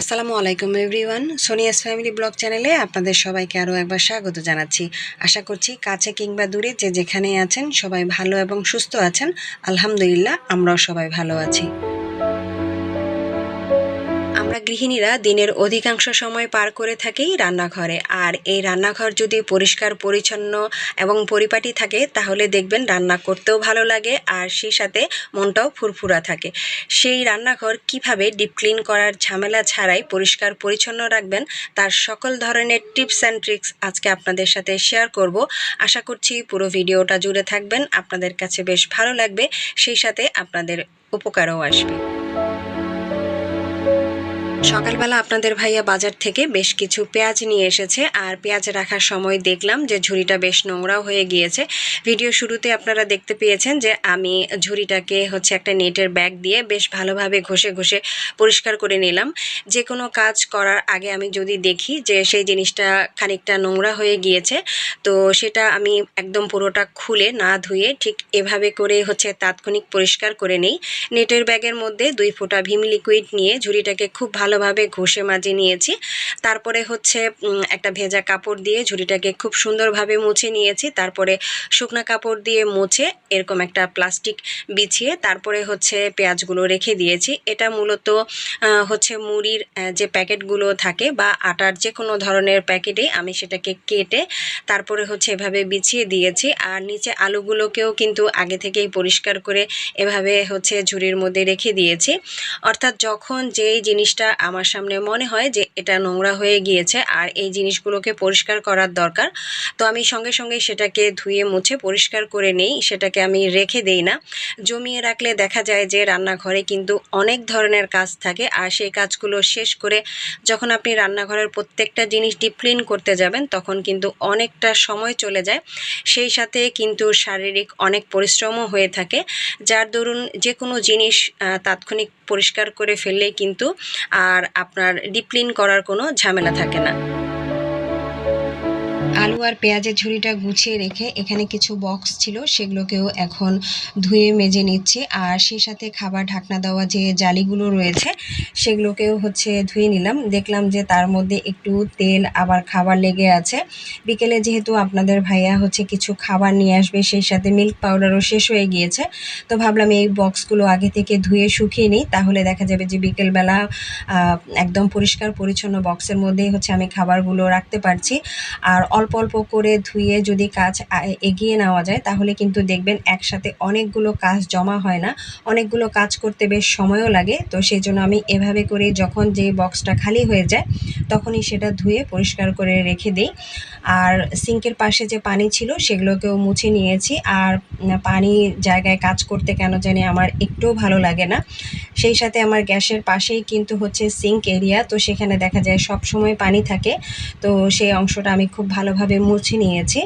আসসালামু আলাইকুম everyone. Sonia's family blog চ্যানেলে আপনাদের সবাইকে আরও একবার স্বাগত জানাচ্ছি। আশা করছি কাছে কিংবা দূরে যে যেখানেই আছেন সবাই ভালো এবং সুস্থ আছেন। আলহামদুলিল্লাহ, আমরাও সবাই ভালো আছি। আমরা গৃহিণীরা দিনের অধিকাংশ সময় পার করে থাকি রান্নাঘরে। আর এই রান্নাঘর যদি পরিষ্কার, পরিচ্ছন্ন এবং পরিপাটি থাকে, তাহলে দেখবেন রান্না করতেও ভালো লাগে আর সেই সাথে মনটাও ফুরফুরা থাকে। সেই রান্নাঘর কীভাবে ডিপ ক্লিন করার ঝামেলা ছাড়াই পরিষ্কার, পরিচ্ছন্ন রাখবেন, তার সকল ধরনের টিপস অ্যান্ড ট্রিক্স আজকে আপনাদের সাথে শেয়ার করব। আশা করছি পুরো ভিডিওটা জুড়ে থাকবেন, আপনাদের কাছে বেশ ভালো লাগবে, সেই সাথে আপনাদের উপকারও আসবে। সকালবেলা আপনাদের ভাইয়া বাজার থেকে বেশ কিছু পেঁয়াজ নিয়ে এসেছে, আর পেঁয়াজ রাখার সময় দেখলাম যে ঝুড়িটা বেশ নোংরাও হয়ে গিয়েছে। ভিডিও শুরুতে আপনারা দেখতে পেয়েছেন যে আমি ঝুড়িটাকে হচ্ছে একটা নেটের ব্যাগ দিয়ে বেশ ভালোভাবে ঘষে ঘষে পরিষ্কার করে নিলাম। যে কোনো কাজ করার আগে আমি যদি দেখি যে সেই জিনিসটা খানিকটা নোংরা হয়ে গিয়েছে, তো সেটা আমি একদম পুরোটা খুলে না ধুয়ে ঠিক এভাবে করে হচ্ছে তাৎক্ষণিক পরিষ্কার করে নিই। নেটের ব্যাগের মধ্যে দুই ফোঁটা ভীম লিকুইড নিয়ে ঝুড়িটাকে খুব ভালোভাবে ঘষে মাজে নিয়েছি। তারপরে হচ্ছে একটা ভেজা কাপড় দিয়ে ঝুড়িটাকে খুব সুন্দরভাবে মুছে নিয়েছি। তারপরে শুকনা কাপড় দিয়ে মুছে এরকম একটা প্লাস্টিক বিছিয়ে তারপরে হচ্ছে পেঁয়াজগুলো রেখে দিয়েছি। এটা মূলত হচ্ছে মুড়ির যে প্যাকেটগুলো থাকে বা আটার যে কোনো ধরনের প্যাকেটে আমি সেটাকে কেটে তারপরে হচ্ছে এভাবে বিছিয়ে দিয়েছি। আর নিচে আলুগুলোকেও কিন্তু আগে থেকেই পরিষ্কার করে এভাবে হচ্ছে ঝুড়ির মধ্যে রেখে দিয়েছি। অর্থাৎ যখন যেই জিনিসটা আমার সামনে মনে হয় যে এটা নোংরা হয়ে গিয়েছে আর এই জিনিসগুলোকে পরিষ্কার করার দরকার। তো আমি সঙ্গে সঙ্গে সেটাকে ধুয়ে মুছে পরিষ্কার করে নেই, সেটাকে আমি রেখে দেই না। জমিয়ে রাখলে দেখা যায় যে রান্নাঘরে কিন্তু অনেক ধরনের কাজ থাকে আর সেই কাজগুলো শেষ করে যখন আপনি রান্নাঘরের প্রত্যেকটা জিনিস ডিপ ক্লিন করতে যাবেন, তখন কিন্তু অনেকটা সময় চলে যায়। সেই সাথে কিন্তু শারীরিক অনেক পরিশ্রমও হয়ে থাকে। যার দরুন যে কোনো জিনিস তাৎক্ষণিক পরিষ্কার করে ফেললেই কিন্তু আর আপনার ডিপ ক্লিন করার কোনো ঝামেলা থাকে না। আলু আর পেঁয়াজের ঝুড়িটা গুছিয়ে রেখে এখানে কিছু বক্স ছিল, সেগুলোকেও এখন ধুয়ে মেজে নিচ্ছি। আর সেই সাথে খাবার ঢাকনা দেওয়া যে জালিগুলো রয়েছে, সেগুলোকেও হচ্ছে ধুয়ে নিলাম। দেখলাম যে তার মধ্যে একটু তেল আবার খাবার লেগে আছে। বিকেলে যেহেতু আপনাদের ভাইয়া হচ্ছে কিছু খাবার নিয়ে আসবে, সেই সাথে মিল্ক পাউডারও শেষ হয়ে গিয়েছে। তো ভাবলাম এই বক্সগুলো আগে থেকে ধুয়ে শুকিয়ে নিই, তাহলে দেখা যাবে যে বিকেলবেলা একদম পরিষ্কার পরিচ্ছন্ন বক্সের মধ্যেই হচ্ছে আমি খাবারগুলো রাখতে পারছি। আর অল্প অল্প করে ধুয়ে যদি কাজ এগিয়ে নেওয়া যায়, তাহলে কিন্তু দেখবেন একসাথে অনেকগুলো কাজ জমা হয় না। অনেকগুলো কাজ করতে বেশ সময়ও লাগে। তো সেই জন্য আমি এভাবে করে যখন যে বক্সটা খালি হয়ে যায়, তখনই সেটা ধুয়ে পরিষ্কার করে রেখে দিই। আর সিঙ্কের পাশে যে পানি ছিল, সেগুলোকেও মুছে নিয়েছি। আর পানি জায়গায় কাজ করতে কেন জানি আমার একটুও ভালো লাগে না। সেই সাথে আমার গ্যাসের পাশেই কিন্তু হচ্ছে সিঙ্ক এরিয়া। তো সেখানে দেখা যায় সব সময় পানি থাকে। তো সেই অংশটা আমি খুব ভালোভাবে মুছে নিয়েছি।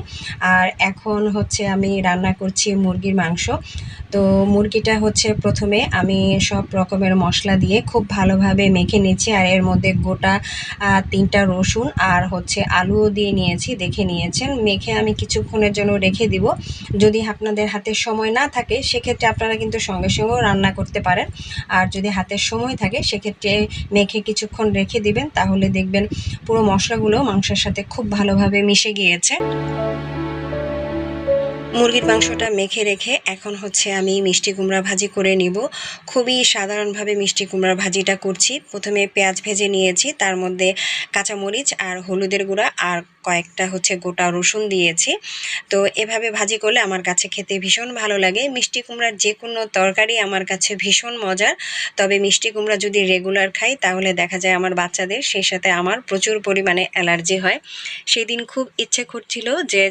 আর এখন হচ্ছে আমি রান্না করছি মুরগির মাংস। তো মুরগিটা হচ্ছে প্রথমে আমি সব রকমের মশলা দিয়ে খুব ভালোভাবে মেখে নিয়েছি আর এর মধ্যে গোটা তিনটা রসুন আর হচ্ছে আলুও দিয়ে নিয়েছি, দেখে নিয়েছেন। মেখে আমি কিছুক্ষণের জন্য রেখে দিব। যদি আপনাদের হাতে সময় না থাকে, সেক্ষেত্রে আপনারা কিন্তু সঙ্গে সঙ্গেও রান্না করতে পারেন। আর যদি হাতের সময় থাকে, সেক্ষেত্রে মেখে কিছুক্ষণ রেখে দিবেন, তাহলে দেখবেন পুরো মশলাগুলো মাংসের সাথে খুব ভালোভাবে মিশে গিয়েছে। মুরগির মাংসটা মেখে রেখে এখন হচ্ছে আমি মিষ্টি কুমড়া ভাজি করে নিব। খুবই সাধারণভাবে মিষ্টি কুমড়া ভাজিটা করছি। প্রথমে পেঁয়াজ ভেজে নিয়েছি, তার মধ্যে কাঁচামরিচ আর হলুদের গুঁড়া আর কয়েকটা হচ্ছে গোটা রসুন দিয়েছি। তো এভাবে ভাজি করলে আমার কাছে খেতে ভীষণ ভালো লাগে। মিষ্টি কুমড়ার যে কোনো তরকারি আমার কাছে ভীষণ মজার। তবে মিষ্টি কুমড়া যদি রেগুলার খাই, তাহলে দেখা যায় আমার বাচ্চাদের সেই সাথে আমার প্রচুর পরিমাণে অ্যালার্জি হয়। সেই দিন খুব ইচ্ছে করছিল যে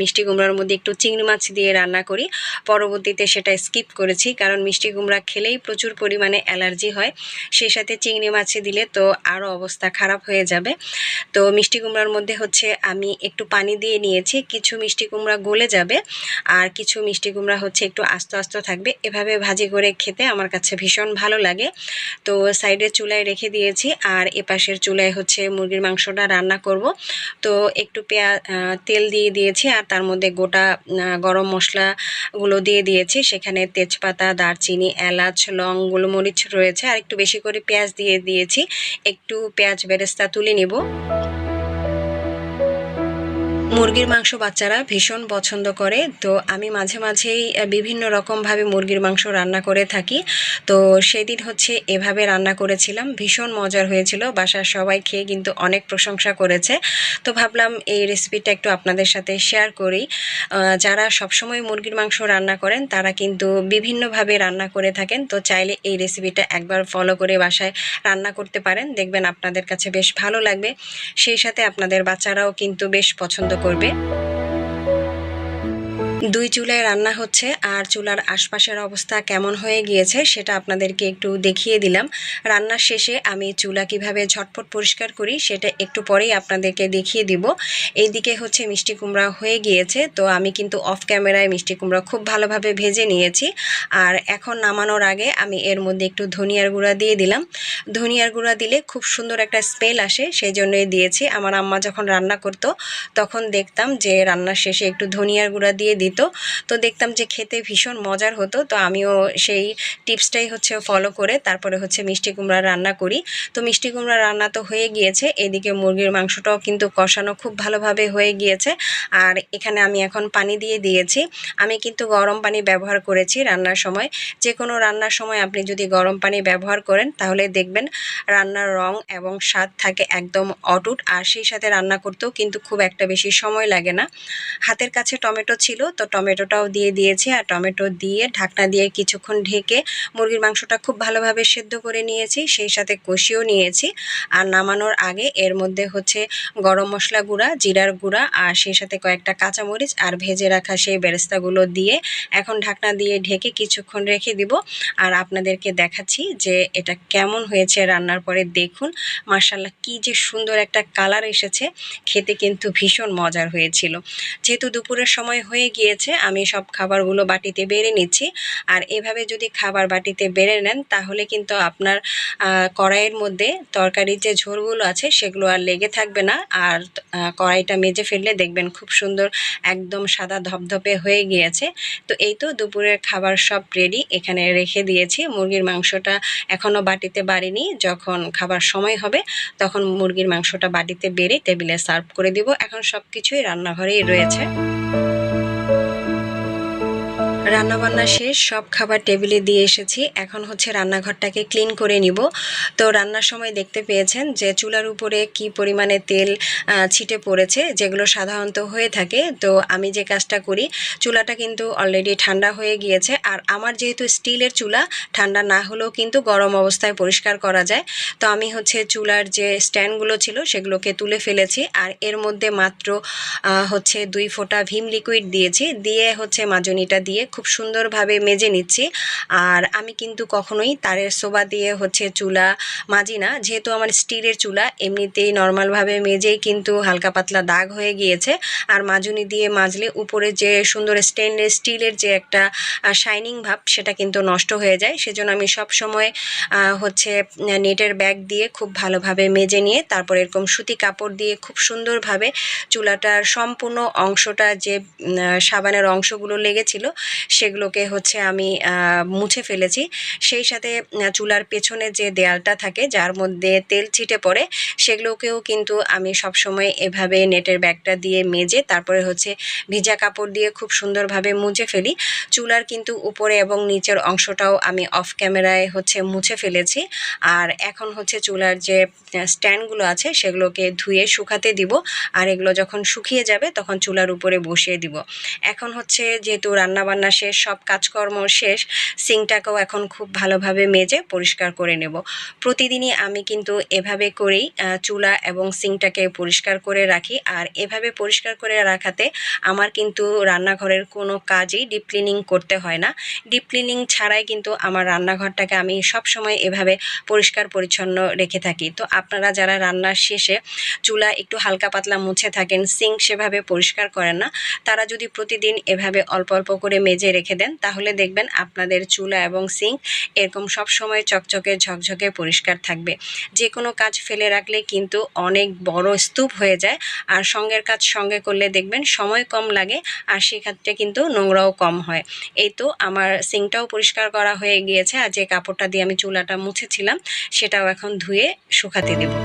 মিষ্টি কুমড়ার মধ্যে একটু চিংড়ি মাছ দিয়ে রান্না করি। পরবর্তীতে সেটা স্কিপ করেছি, কারণ মিষ্টি কুমড়া খেলেই প্রচুর পরিমাণে অ্যালার্জি হয়। সেই সাথে চিংড়ি মাছ দিলে তো আরও অবস্থা খারাপ হয়ে যাবে। তো মিষ্টি কুমড়ার মধ্যে হচ্ছে হচ্ছে আমি একটু পানি দিয়ে নিয়েছি, কিছু মিষ্টি কুমড়া গলে যাবে আর কিছু মিষ্টি কুমড়া হচ্ছে একটু আস্ত আস্ত থাকবে। এভাবে ভাজি করে খেতে আমার কাছে ভীষণ ভালো লাগে। তো সাইডের চুলায় রেখে দিয়েছি আর এপাশের চুলায় হচ্ছে মুরগির মাংসটা রান্না করব। তো একটু পেঁয়া তেল দিয়ে দিয়েছি আর তার মধ্যে গোটা গরম মশলাগুলো দিয়ে দিয়েছি। সেখানে তেজপাতা, দারচিনি, এলাচ, লং, গোলমরিচ রয়েছে। আর একটু বেশি করে পেঁয়াজ দিয়ে দিয়েছি। একটু পেঁয়াজ বেরেস্তা তুলে নিব। মুরগির মাংস বাচ্চারা ভীষণ পছন্দ করে। তো আমি মাঝে মাঝেই বিভিন্ন রকমভাবে মুরগির মাংস রান্না করে থাকি। তো সেদিন হচ্ছে এভাবে রান্না করেছিলাম। ভীষণ মজার হয়েছিল। বাসার সবাই খেয়ে কিন্তু অনেক প্রশংসা করেছে। তো ভাবলাম এই রেসিপিটা একটু আপনাদের সাথে শেয়ার করি। যারা সবসময় মুরগির মাংস রান্না করেন, তারা কিন্তু বিভিন্নভাবে রান্না করে থাকেন। তো চাইলে এই রেসিপিটা একবার ফলো করে বাসায় রান্না করতে পারেন। দেখবেন আপনাদের কাছে বেশ ভালো লাগবে। সেই সাথে আপনাদের বাচ্চারাও কিন্তু বেশ পছন্দ করবে। দুই চুলায় রান্না হচ্ছে আর চুলার আশপাশের অবস্থা কেমন হয়ে গিয়েছে সেটা আপনাদেরকে একটু দেখিয়ে দিলাম। রান্নার শেষে আমি চুলা কীভাবে ঝটপট পরিষ্কার করি সেটা একটু পরেই আপনাদেরকে দেখিয়ে দিব। এইদিকে হচ্ছে মিষ্টি কুমড়া হয়ে গিয়েছে, তো আমি কিন্তু অফ ক্যামেরায় মিষ্টি কুমড়া খুব ভালোভাবে ভেজে নিয়েছি। আর এখন নামানোর আগে আমি এর মধ্যে একটু ধনিয়ার গুঁড়া দিয়ে দিলাম। ধনিয়ার গুঁড়া দিলে খুব সুন্দর একটা স্মেল আসে সেই জন্যই দিয়েছি। আমার আম্মা যখন রান্না করতো তখন দেখতাম যে রান্নার শেষে একটু ধনিয়ার গুঁড়া দিয়ে দিত। তো দেখতাম যে খেতে ভীষণ মজার হতো। তো আমিও সেই টিপসটাই হচ্ছে ফলো করে তারপরে হচ্ছে মিষ্টি কুমড়া রান্না করি। তো মিষ্টি কুমড়া রান্না তো হয়ে গিয়েছে। এদিকে মুরগির মাংসটাও কিন্তু কষানো খুব ভালোভাবে হয়ে গিয়েছে। আর এখানে আমি এখন পানি দিয়ে দিয়েছি। আমি কিন্তু গরম পানি ব্যবহার করেছি রান্নার সময়। যে কোনো রান্নার সময় আপনি যদি গরম পানি ব্যবহার করেন, তাহলে দেখবেন রান্নার রং এবং স্বাদ থাকে একদম অটুট। আর সেই সাথে রান্না করতেও কিন্তু খুব একটা বেশি সময় লাগে না। হাতের কাছে টমেটো ছিল তো টমেটোটাও দিয়ে দিয়েছি আর টমেটো দিয়ে ঢাকনা দিয়ে কিছুক্ষণ ঢেকে মুরগির মাংসটা খুব ভালোভাবে সেদ্ধ করে নিয়েছি, সেই সাথে কষিয়েও নিয়েছি। আর নামানোর আগে এর মধ্যে হচ্ছে গরম মশলা গুঁড়া, জিরার গুঁড়া আর সেই সাথে কয়েকটা কাঁচামরিচ আর ভেজে রাখা সেই বেরেস্তাগুলো দিয়ে এখন ঢাকনা দিয়ে ঢেকে কিছুক্ষণ রেখে দিব। আর আপনাদেরকে দেখাচ্ছি যে এটা কেমন হয়েছে রান্নার পরে দেখুন। মার্শাল্লাহ কি যে সুন্দর একটা কালার এসেছে, খেতে কিন্তু ভীষণ মজার হয়েছিল। যেহেতু দুপুরের সময় হয়ে গিয়েছে আমি সব খাবারগুলো বাটিতে বেড়ে নিচ্ছি। আর এভাবে যদি খাবার বাটিতে বেড়ে নেন, তাহলে কিন্তু আপনার কড়াইয়ের মধ্যে তরকারির যে ঝোলগুলো আছে, সেগুলো আর লেগে থাকবে না। আর কড়াইটা মেজে ফেললে দেখবেন খুব সুন্দর একদম সাদা ধপধপে হয়ে গিয়েছে। তো এই তো দুপুরের খাবার সব রেডি এখানে রেখে দিয়েছি। মুরগির মাংসটা এখনও বাটিতে বাড়িনি। যখন খাবার সময় হবে, তখন মুরগির মাংসটা বাটিতে বেড়ে টেবিলে সার্ভ করে দিব। এখন সব কিছুই রান্নাঘরেই রয়েছে। রান্নাবান্না শেষ, সব খাবার টেবিলে দিয়ে এসেছি। এখন হচ্ছে রান্নাঘরটাকে ক্লিন করে নিব। তো রান্নার সময় দেখতে পেয়েছেন যে চুলার উপরে কি পরিমাণে তেল ছিটে পড়েছে, যেগুলো সাধারণত হয়ে থাকে। তো আমি যে কাজটা করি, চুলাটা কিন্তু অলরেডি ঠান্ডা হয়ে গিয়েছে। আর আমার যেহেতু স্টিলের চুলা, ঠান্ডা না হলেও কিন্তু গরম অবস্থায় পরিষ্কার করা যায়। তো আমি হচ্ছে চুলার যে স্ট্যান্ডগুলো ছিল, সেগুলোকে তুলে ফেলেছি। আর এর মধ্যে মাত্র হচ্ছে দুই ফোঁটা ভীম লিকুইড দিয়েছি। দিয়ে হচ্ছে মাজনিটা দিয়ে খুব সুন্দরভাবে মেজে নিচ্ছি। আর আমি কিন্তু কখনোই তারের সোবা দিয়ে হচ্ছে চুলা মাজি না। যেহেতু আমার স্টিলের চুলা, এমনিতেই নর্মালভাবে মেজেই কিন্তু হালকা পাতলা দাগ হয়ে গিয়েছে। আর মাজুনি দিয়ে মাজলে উপরে যে সুন্দর স্টেনলেস স্টিলের যে একটা শাইনিং ভাব, সেটা কিন্তু নষ্ট হয়ে যায়। সেজন্য আমি সব সময় হচ্ছে নেটের ব্যাগ দিয়ে খুব ভালোভাবে মেজে নিয়ে, তারপর এরকম সুতি কাপড় দিয়ে খুব সুন্দরভাবে চুলাটার সম্পূর্ণ অংশটা যে সাবানের অংশগুলো লেগেছিল সেগুলোকে হচ্ছে আমি মুছে ফেলেছি। সেই সাথে চুলার পেছনে যে দেয়ালটা থাকে, যার মধ্যে তেল ছিটে পড়ে, সেগুলোকেও কিন্তু আমি সবসময় এভাবে নেটের ব্যাগটা দিয়ে মেজে, তারপরে হচ্ছে ভিজা কাপড় দিয়ে খুব সুন্দরভাবে মুছে ফেলি। চুলার কিন্তু উপরে এবং নিচের অংশটাও আমি অফ ক্যামেরায় হচ্ছে মুছে ফেলেছি। আর এখন হচ্ছে চুলার যে স্ট্যান্ডগুলো আছে, সেগুলোকে ধুয়ে শুকাতে দিব। আর এগুলো যখন শুকিয়ে যাবে, তখন চুলার উপরে বসিয়ে দিব। এখন হচ্ছে যেহেতু রান্নাবান্না শেষ, সব কাজকর্ম শেষ, সিংটাকেও এখন খুব ভালোভাবে মেজে পরিষ্কার করে নেব। প্রতিদিনই আমি কিন্তু এভাবে করেই চুলা এবং সিংটাকে পরিষ্কার করে রাখি। আর এভাবে পরিষ্কার করে রাখাতে আমার কিন্তু রান্নাঘরের কোনো কাজই ডিপ ক্লিনিং করতে হয় না। ডিপ ক্লিনিং ছাড়াই কিন্তু আমার রান্নাঘরটাকে আমি সব সময় এভাবে পরিষ্কার পরিচ্ছন্ন রেখে থাকি। তো আপনারা যারা রান্নার শেষে চুলা একটু হালকা পাতলা মুছে থাকেন সিঙ্ক সেভাবে পরিষ্কার করেন না। তারা যদি প্রতিদিন এভাবে অল্প অল্প করে মেজে রেখে দেন, তাহলে দেখবেন আপনাদের চুলা এবং সিঙ্ক এরকম সব সময় চকচকে ঝকঝকে পরিষ্কার থাকবে। যে কোনো কাজ ফেলে রাখলে কিন্তু অনেক বড় স্তূপ হয়ে যায়, আর সঙ্গের কাজ সঙ্গে করলে দেখবেন সময় কম লাগে, আর সেক্ষেত্রে কিন্তু নোংরাও কম হয়। এই তো আমার সিঙ্কটাও পরিষ্কার করা হয়ে গিয়েছে, আর যে কাপড়টা দিয়ে আমি চুলাটা মুছেছিলাম, সেটাও এখন ধুয়ে শুকাতে দেবো।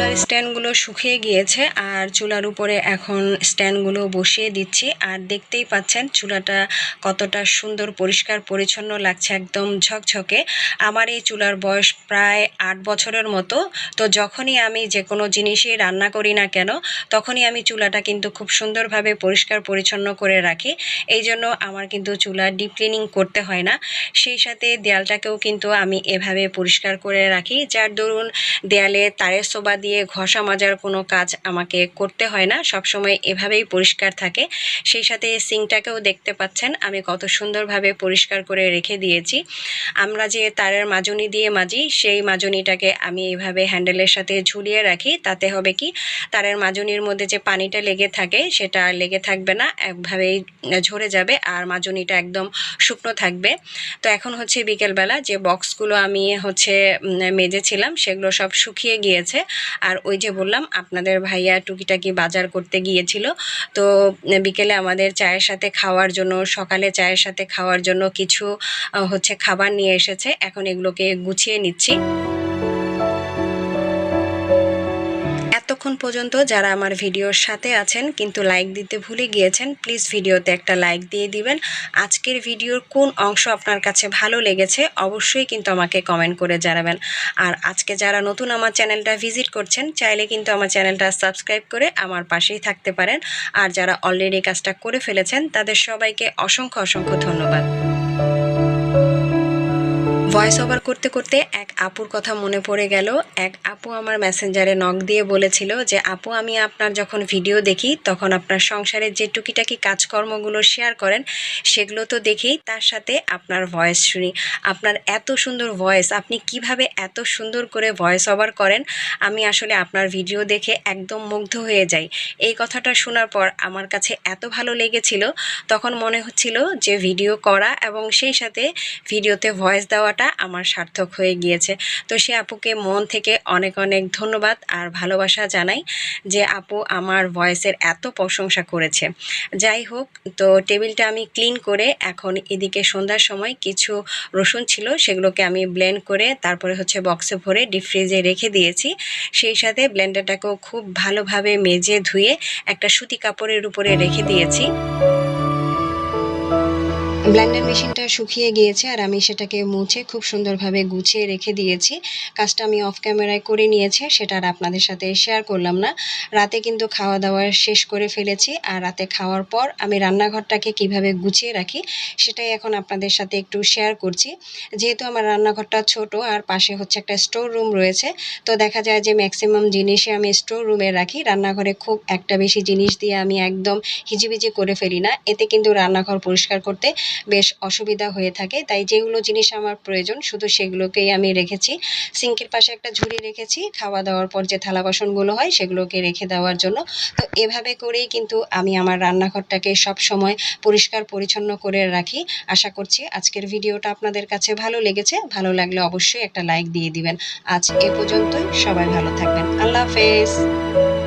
চুলার স্ট্যান্ডগুলো শুকিয়ে গিয়েছে আর চুলার উপরে এখন স্ট্যান্ডগুলো বসিয়ে দিচ্ছি। আর দেখতেই পাচ্ছেন চুলাটা কতটা সুন্দর, পরিষ্কার, পরিচ্ছন্ন লাগছে একদম ঝকঝকে। আমার এই চুলার বয়স প্রায় আট বছরের মতো। তো যখনই আমি যে কোনো জিনিসই রান্না করি না কেন, তখনই আমি চুলাটা কিন্তু খুব সুন্দরভাবে পরিষ্কার, পরিচ্ছন্ন করে রাখি। এই জন্য আমার কিন্তু চুলা ডিপ ক্লিনিং করতে হয় না। সেই সাথে দেয়ালটাকেও কিন্তু আমি এভাবে পরিষ্কার করে রাখি। যার দরুন দেয়ালে তারের সোবা দিয়ে ঘষা মাজার কোনো কাজ আমাকে করতে হয় না। সবসময় এভাবেই পরিষ্কার থাকে। সেই সাথে সিংটাকেও দেখতে পাচ্ছেন। আমি কত সুন্দরভাবে পরিষ্কার করে রেখে দিয়েছি। আমরা যে তারের মাজনি দিয়ে মাজি, সেই মাজনিটাকে আমি এইভাবে হ্যান্ডেলের সাথে ঝুলিয়ে রাখি। তাতে হবে কি? তারের মাজনির মধ্যে যে পানিটা লেগে থাকে, সেটা লেগে থাকবে না। একভাবেই ঝরে যাবে আর মাজনিটা একদম শুকনো থাকবে। তো এখন হচ্ছে বিকেলবেলা যে বক্সগুলো আমি হচ্ছে মেজেছিলাম, সেগুলো সব শুকিয়ে গিয়েছে। আর ওই যে বললাম, আপনাদের ভাইয়া টুকিটাকি বাজার করতে গিয়েছিল। তো বিকেলে আমাদের চায়ের সাথে খাওয়ার জন্য, সকালে চায়ের সাথে খাওয়ার জন্য কিছু হচ্ছে খাবার নিয়ে এসেছে। এখন এগুলোকে গুছিয়ে নিচ্ছি। এতক্ষণ পর্যন্ত যারা আমার ভিডিওর সাথে আছেন কিন্তু লাইক দিতে ভুলে গিয়েছেন প্লিজ ভিডিওতে একটা লাইক দিয়ে দিবেন। আজকের ভিডিওর কোন অংশ আপনার কাছে ভালো লেগেছে অবশ্যই কিন্তু আমাকে কমেন্ট করে জানাবেন। আর আজকে যারা নতুন আমার চ্যানেলটা ভিজিট করছেন, চাইলে কিন্তু আমার চ্যানেলটা সাবস্ক্রাইব করে আমার পাশেই থাকতে পারেন। আর যারা অলরেডি কাজটা করে ফেলেছেন, তাদের সবাইকে অসংখ্য অসংখ্য ধন্যবাদ। ভয়েস ওভার করতে করতে এক আপুর কথা মনে পড়ে গেল। এক আপু আমার মেসেঞ্জারে নক দিয়ে বলেছিল যে, আপু, আমি আপনার যখন ভিডিও দেখি, তখন আপনার সংসারের যে টুকিটাকি কাজকর্মগুলো শেয়ার করেন, সেগুলো তো দেখেই তার সাথে আপনার ভয়েস শুনি। আপনার এত সুন্দর ভয়েস আপনি কীভাবে এত সুন্দর করে ভয়েস ওভার করেন? আমি আসলে আপনার ভিডিও দেখে একদম মুগ্ধ হয়ে যাই। এই কথাটা শোনার পর আমার কাছে এত ভালো লেগেছিল, তখন মনে হচ্ছিল যে ভিডিও করা এবং সেই সাথে ভিডিওতে ভয়েস দেওয়াটা আমার সার্থক হয়ে গিয়েছে। তো সে আপুকে মন থেকে অনেক অনেক ধন্যবাদ আর ভালোবাসা জানাই যে আপু আমার ভয়েসের এত প্রশংসা করেছে। যাই হোক, তো টেবিলটা আমি ক্লিন করে এখন এদিকে সন্ধ্যার সময় কিছু রসুন ছিল সেগুলোকে আমি ব্লেন্ড করে তারপরে হচ্ছে বক্সে ভরে ডিপ ফ্রিজে রেখে দিয়েছি। সেই সাথে ব্লেন্ডারটাকেও খুব ভালোভাবে মেজে ধুয়ে একটা সুতি কাপড়ের উপরে রেখে দিয়েছি। ব্লেন্ডার মেশিনটা শুকিয়ে গিয়েছে আর আমি সেটাকে মুছে খুব সুন্দরভাবে গুছিয়ে রেখে দিয়েছি। কাজটা আমি অফ ক্যামেরায় করে নিয়েছি, সেটা আর আপনাদের সাথে শেয়ার করলাম না। রাতে কিন্তু খাওয়া দাওয়া শেষ করে ফেলেছি আর রাতে খাওয়ার পর আমি রান্নাঘরটাকে কীভাবে গুছিয়ে রাখি সেটাই এখন আপনাদের সাথে একটু শেয়ার করছি। যেহেতু আমার রান্নাঘরটা ছোট আর পাশে হচ্ছে একটা স্টোর রুম রয়েছে, তো দেখা যায় যে ম্যাক্সিমাম জিনিসই আমি স্টোর রুমে রাখি। রান্নাঘরে খুব একটা বেশি জিনিস দিয়ে আমি একদম হিজিবিজি করে ফেলি না। এতে কিন্তু রান্নাঘর পরিষ্কার করতে বেশ অসুবিধা হয়ে থাকে। তাই যেগুলো জিনিস আমার প্রয়োজন, শুধু সেগুলোকেই আমি রেখেছি। সিঙ্কের পাশে একটা ঝুড়ি রেখেছি। খাওয়া দাওয়ার পর যে থালা বাসনগুলো হয়, সেগুলোকে রেখে দেওয়ার জন্য। তো এভাবে করেই কিন্তু আমি আমার রান্নাঘরটাকে সব সময় পরিষ্কার পরিচ্ছন্ন করে রাখি। আশা করছি আজকের ভিডিওটা আপনাদের কাছে ভালো লেগেছে। ভালো লাগলে অবশ্যই একটা লাইক দিয়ে দিবেন। আজ এ পর্যন্তই। সবাই ভালো থাকবেন। আল্লাহ হাফেজ।